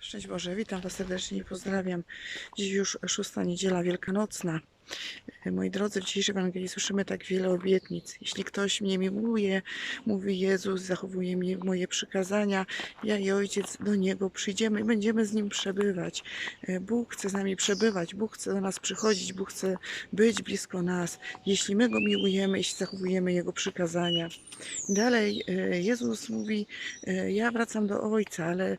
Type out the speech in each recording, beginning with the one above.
Szczęść Boże, witam Was serdecznie i pozdrawiam. Dziś już szósta niedziela wielkanocna. Moi drodzy, w dzisiejszej Ewangelii słyszymy tak wiele obietnic. Jeśli ktoś mnie miłuje, mówi Jezus, zachowuje mi moje przykazania, ja i Ojciec do Niego przyjdziemy i będziemy z Nim przebywać. Bóg chce z nami przebywać, Bóg chce do nas przychodzić, Bóg chce być blisko nas, jeśli my Go miłujemy, jeśli zachowujemy Jego przykazania. Dalej e, Jezus mówi, e, ja wracam do Ojca, ale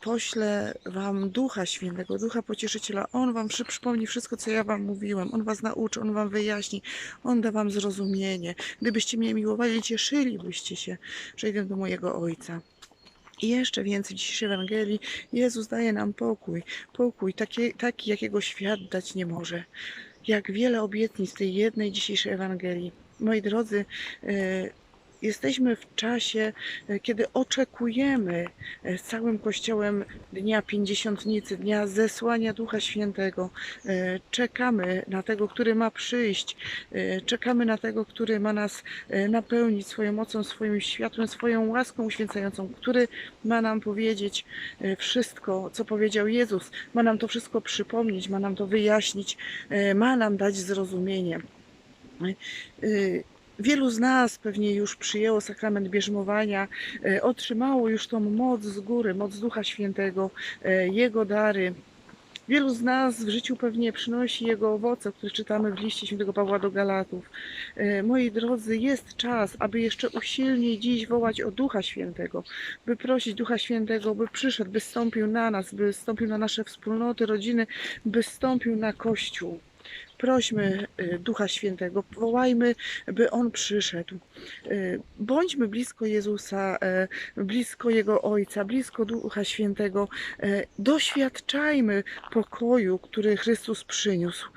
poślę wam Ducha Świętego, Ducha Pocieszyciela. On wam przy- przypomni wszystko, co ja wam mówiłem. On was nauczy, On wam wyjaśni, On da wam zrozumienie. Gdybyście mnie miłowali, cieszylibyście się, że idę do mojego Ojca. I jeszcze więcej w dzisiejszej Ewangelii Jezus daje nam pokój. Pokój taki, taki, jakiego świat dać nie może. Jak wiele obietnic tej jednej dzisiejszej Ewangelii. Moi drodzy, e, jesteśmy w czasie, e, kiedy oczekujemy e, z całym Kościołem Dnia Pięćdziesiątnicy, Dnia Zesłania Ducha Świętego. E, Czekamy na tego, który ma przyjść. E, Czekamy na tego, który ma nas e, napełnić swoją mocą, swoim światłem, swoją łaską uświęcającą, który ma nam powiedzieć e, wszystko, co powiedział Jezus. Ma nam to wszystko przypomnieć, ma nam to wyjaśnić, e, ma nam dać zrozumienie. Wielu z nas pewnie już przyjęło sakrament bierzmowania, e, otrzymało już tą moc z góry, moc Ducha Świętego, e, Jego dary. Wielu z nas w życiu pewnie przynosi Jego owoce, o których czytamy w liście świętego Pawła do Galatów. E, Moi drodzy, jest czas, aby jeszcze usilniej dziś wołać o Ducha Świętego, by prosić Ducha Świętego, by przyszedł, by stąpił na nas, by stąpił na nasze wspólnoty, rodziny, by stąpił na Kościół. Prośmy e, Ducha Świętego, wołajmy, by On przyszedł. E, Bądźmy blisko Jezusa, e, blisko Jego Ojca, blisko Ducha Świętego. Doświadczajmy pokoju, który Chrystus przyniósł.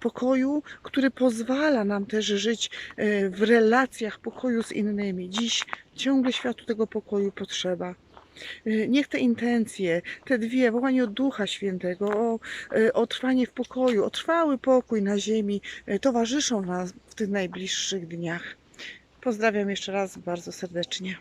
Pokoju, który pozwala nam też żyć w relacjach pokoju z innymi. Dziś ciągle światu tego pokoju potrzeba. E, Niech te intencje, te dwie, wołanie o Ducha Świętego, o, e, o trwanie w pokoju, o trwały pokój na ziemi, e, towarzyszą nam w tych najbliższych dniach. Pozdrawiam jeszcze raz bardzo serdecznie.